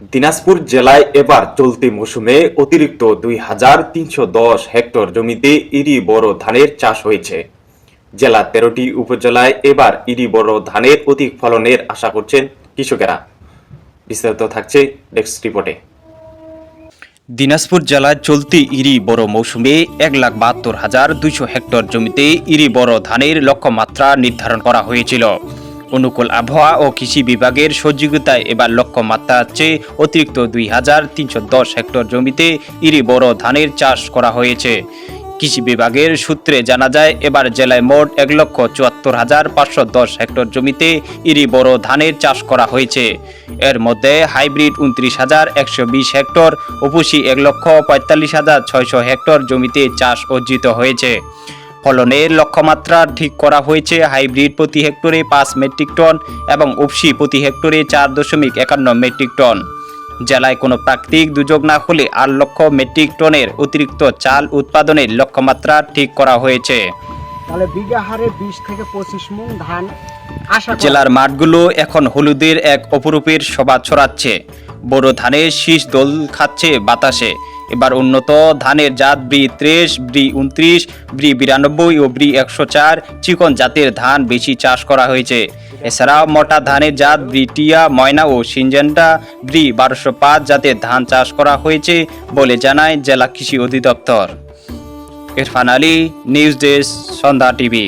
দিনাজপুর জেলায় এবার চলতি মৌসুমে অতিরিক্ত দুই হাজার তিনশো দশ হেক্টর জমিতে ইরি বড় ধানের চাষ হয়েছে। জেলা তেরোটি উপজেলায় এবার ইরি বড় ধানের অধিক ফলনের আশা করছেন কৃষকেরা। বিস্তারিত থাকছে নেক্সট রিপোর্টে। দিনাজপুর জেলায় চলতি ইরি বড় মৌসুমে এক লাখ বাহাত্তর হাজার দুইশো হেক্টর জমিতে ইরি বড় ধানের লক্ষ্যমাত্রা নির্ধারণ করা হয়েছিল। অনুকূল আবহাওয়া ও কৃষি বিভাগের সহযোগিতায় এবার লক্ষ্যমাত্রার চেয়ে অতিরিক্ত দুই হাজার তিনশো দশ হেক্টর জমিতে ইরি বড় ধানের চাষ করা হয়েছে। কৃষি বিভাগের সূত্রে জানা যায়, এবার জেলায় মোট এক লক্ষ চুয়াত্তর হাজার পাঁচশো দশ হেক্টর জমিতে ইরি বড় ধানের চাষ করা হয়েছে। এর মধ্যে হাইব্রিড উনত্রিশ হাজার একশো বিশ হেক্টর উপসি এক লক্ষ পঁয়তাল্লিশ হাজার ছয়শো হেক্টর জমিতে চাষ অর্জিত হয়েছে। ফলনের লক্ষ্যমাত্রা ঠিক করা হয়েছে। হাইব্রিড প্রতি হেক্টরে পাঁচ মেট্রিক টন এবং উপসি প্রতি হেক্টরে চার দশমিক একান্ন মেট্রিক টন। জেলায় কোনো প্রাকৃতিক দুর্যোগ না হলে আট লক্ষ মেট্রিক টনের অতিরিক্ত চাল উৎপাদনের লক্ষ্যমাত্রা ঠিক করা হয়েছে। তাহলে বিঘা হারে বিশ থেকে পঁচিশ মন ধান জেলার মাঠগুলো এখন হলুদের এক অপরূপের শোভা ছড়াচ্ছে। বড় ধানের শীষ দোল খাচ্ছে বাতাসে। এবার উন্নত ধানের জাত ব্রি ত্রিশ ব্রি উনত্রিশ ব্রি বিরানব্বই ও ব্রি একশো চার চিকন জাতের ধান বেশি চাষ করা হয়েছে। এছাড়াও মোটা ধানের জাত ব্রি টিয়া, ময়না ও সিনজেন্ডা ব্রি বারোশো পাঁচ জাতের ধান চাষ করা হয়েছে বলে জানায় জেলা কৃষি অধিদপ্তর। Irfan Ali, news desk, Sandhya TV.